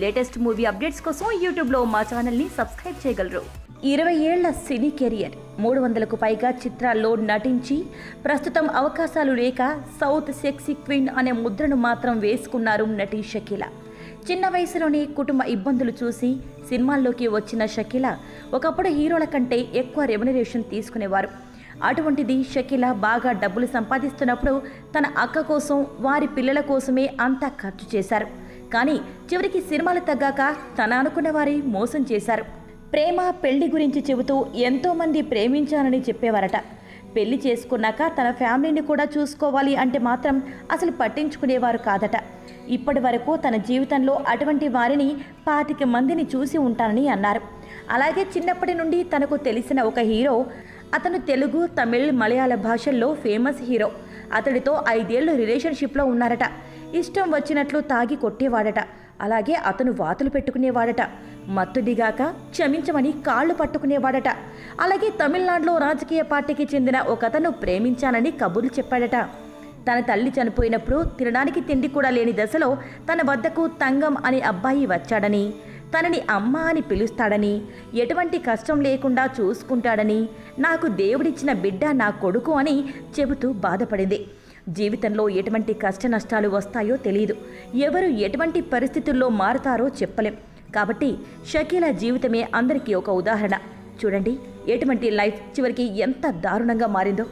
Latest movie updates కోసం యూట్యూబ్లో మా ఛానల్ని సబ్స్క్రైబ్ చేయగలరు. ఇరవై ఏళ్ళ సినీ కెరియర్. మూడు వందలకు పైగా చిత్రాల్లో నటించి ప్రస్తుతం అవకాశాలు లేక సౌత్ సెక్సీ క్వీన్ అనే ముద్రను మాత్రం వేసుకున్నారు నటి షకీల. చిన్న వయసులోనే కుటుంబ ఇబ్బందులు చూసి సినిమాల్లోకి వచ్చిన షకీల ఒకప్పుడు హీరోల కంటే ఎక్కువ రెమ్యునరేషన్ తీసుకునేవారు. అటువంటిది షకీల బాగా డబ్బులు సంపాదిస్తున్నప్పుడు తన అక్క కోసం వారి పిల్లల కోసమే అంతా ఖర్చు చేశారు. కానీ చివరికి సినిమాలు తగ్గాక తన అనుకున్న వారి మోసం చేశారు. ప్రేమ పెళ్ళి గురించి చెబుతూ ఎంతోమంది ప్రేమించానని చెప్పేవారట. పెళ్ళి చేసుకున్నాక తన ఫ్యామిలీని కూడా చూసుకోవాలి అంటే మాత్రం అసలు పట్టించుకునేవారు కాదట. ఇప్పటి వరకు తన జీవితంలో అటువంటి వారిని పాతిక మందిని చూసి ఉంటానని అన్నారు. అలాగే చిన్నప్పటి నుండి తనకు తెలిసిన ఒక హీరో అతను తెలుగు తమిళ్ మలయాళ భాషల్లో ఫేమస్ హీరో. అతడితో ఐదేళ్ళు రిలేషన్షిప్లో ఉన్నారట. ఇష్టం వచ్చినట్లు తాగి కొట్టేవాడట. అలాగే అతను వాతులు పెట్టుకునేవాడట. మత్తుడిగాక క్షమించమని కాళ్ళు పట్టుకునేవాడట. అలాగే తమిళనాడులో రాజకీయ పార్టీకి చెందిన ఒకతను ప్రేమించానని కబుర్లు చెప్పాడట. తన తల్లి చనిపోయినప్పుడు తినడానికి తిండి కూడా లేని దశలో తన వద్దకు తంగం అనే అబ్బాయి వచ్చాడని తనని అమ్మ అని పిలుస్తాడని ఎటువంటి కష్టం లేకుండా చూసుకుంటాడని నాకు దేవుడిచ్చిన బిడ్డ నా కొడుకు అని చెబుతూ బాధపడింది. జీవితంలో ఎటువంటి కష్ట నష్టాలు వస్తాయో తెలియదు ఎవరు ఎటువంటి పరిస్థితుల్లో మారుతారో చెప్పలేం. కాబట్టి షకీల జీవితమే అందరికీ ఒక ఉదాహరణ. చూడండి ఎటువంటి లైఫ్ చివరికి ఎంత దారుణంగా మారిందో.